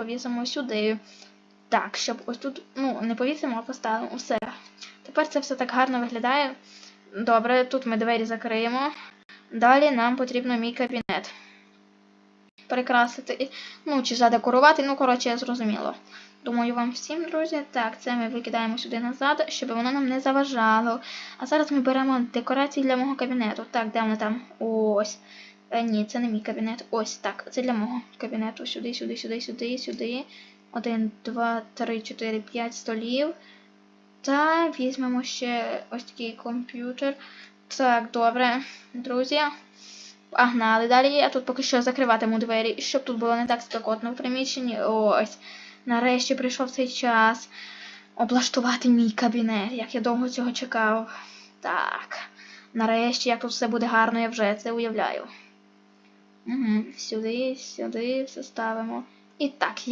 повісимо сюди. Так, щоб ось тут, ну, не повісимо, а поставимо все. Тепер це все так гарно виглядає. Добре, тут ми двері закриємо. Далі нам потрібно мій кабінет. Прикрасити, ну, чи задекорувати, ну, коротше, я зрозуміло. Думаю, вам всім, друзі. Так, це ми викидаємо сюди назад, щоб воно нам не заважало. А зараз ми беремо декорації для мого кабінету. Так, де вони там? Ось. Е, ні, це не мій кабінет. Ось так. Це для мого кабінету. Сюди, сюди, сюди, сюди, сюди. Один, два, три, чотири, п'ять столів. Та візьмемо ще ось такий комп'ютер. Так, добре, друзі. Погнали далі. Я тут поки що закриватиму двері, щоб тут було не так спекотно в приміщенні. Ось. Нарешті прийшов цей час облаштувати мій кабінет. Як я довго цього чекав. Так. Нарешті, як тут все буде гарно, я вже це уявляю. Сюди, сюди все ставимо. І так,